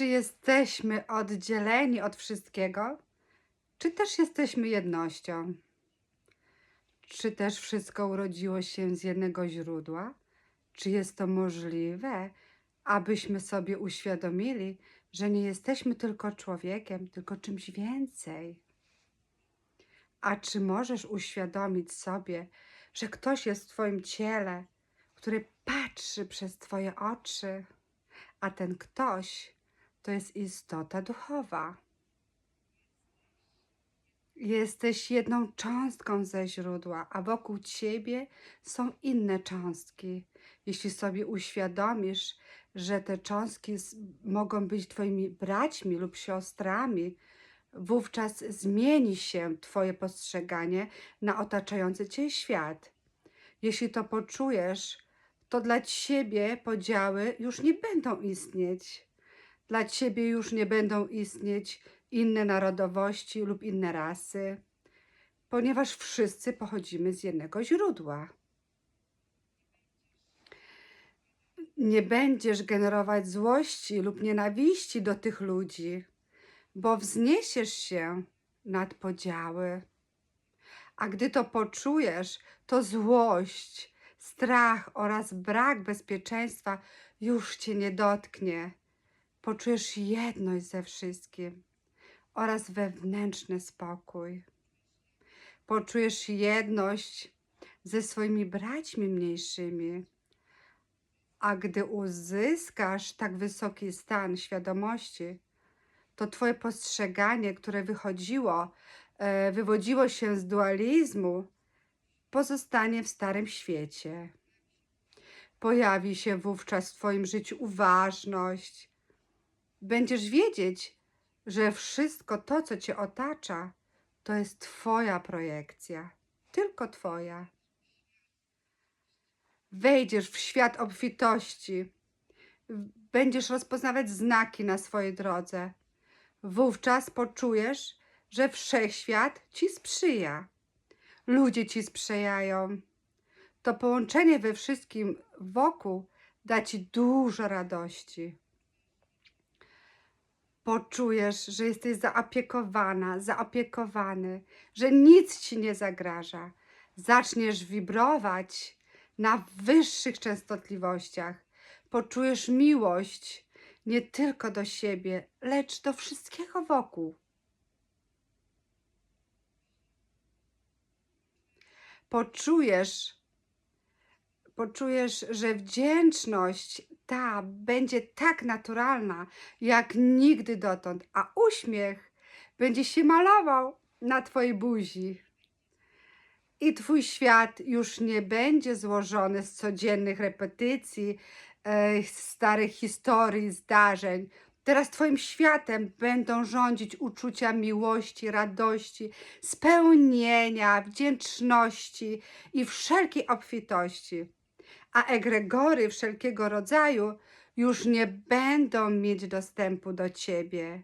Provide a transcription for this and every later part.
Czy jesteśmy oddzieleni od wszystkiego, czy też jesteśmy jednością? Czy też wszystko urodziło się z jednego źródła? Czy jest to możliwe, abyśmy sobie uświadomili, że nie jesteśmy tylko człowiekiem, tylko czymś więcej? A czy możesz uświadomić sobie, że ktoś jest w Twoim ciele, który patrzy przez Twoje oczy, a ten ktoś to jest istota duchowa? Jesteś jedną cząstką ze źródła, a wokół ciebie są inne cząstki. Jeśli sobie uświadomisz, że te cząstki mogą być Twoimi braćmi lub siostrami, wówczas zmieni się Twoje postrzeganie na otaczający Cię świat. Jeśli to poczujesz, to dla Ciebie podziały już nie będą istnieć. Dla Ciebie już nie będą istnieć inne narodowości lub inne rasy, ponieważ wszyscy pochodzimy z jednego źródła. Nie będziesz generować złości lub nienawiści do tych ludzi, bo wzniesiesz się nad podziały. A gdy to poczujesz, to złość, strach oraz brak bezpieczeństwa już cię nie dotknie. Poczujesz jedność ze wszystkim oraz wewnętrzny spokój. Poczujesz jedność ze swoimi braćmi mniejszymi. A gdy uzyskasz tak wysoki stan świadomości, to Twoje postrzeganie, które wychodziło, e, wywodziło się z dualizmu, pozostanie w starym świecie. Pojawi się wówczas w Twoim życiu uważność. Będziesz wiedzieć, że wszystko to, co Cię otacza, to jest Twoja projekcja, tylko Twoja. Wejdziesz w świat obfitości, będziesz rozpoznawać znaki na swojej drodze. Wówczas poczujesz, że wszechświat Ci sprzyja. Ludzie Ci sprzyjają. To połączenie we wszystkim wokół da Ci dużo radości. Poczujesz, że jesteś zaopiekowana, zaopiekowany, że nic Ci nie zagraża. Zaczniesz wibrować na wyższych częstotliwościach. Poczujesz miłość nie tylko do siebie, lecz do wszystkiego wokół. Poczujesz, poczujesz, że wdzięczność ta będzie tak naturalna, jak nigdy dotąd, a uśmiech będzie się malował na Twojej buzi. I Twój świat już nie będzie złożony z codziennych repetycji, e, starych historii, zdarzeń. Teraz Twoim światem będą rządzić uczucia miłości, radości, spełnienia, wdzięczności i wszelkiej obfitości. A egregory wszelkiego rodzaju już nie będą mieć dostępu do Ciebie.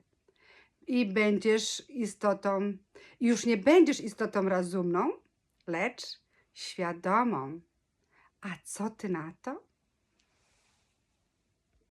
I będziesz istotą, już nie będziesz istotą rozumną, lecz świadomą. A co Ty na to?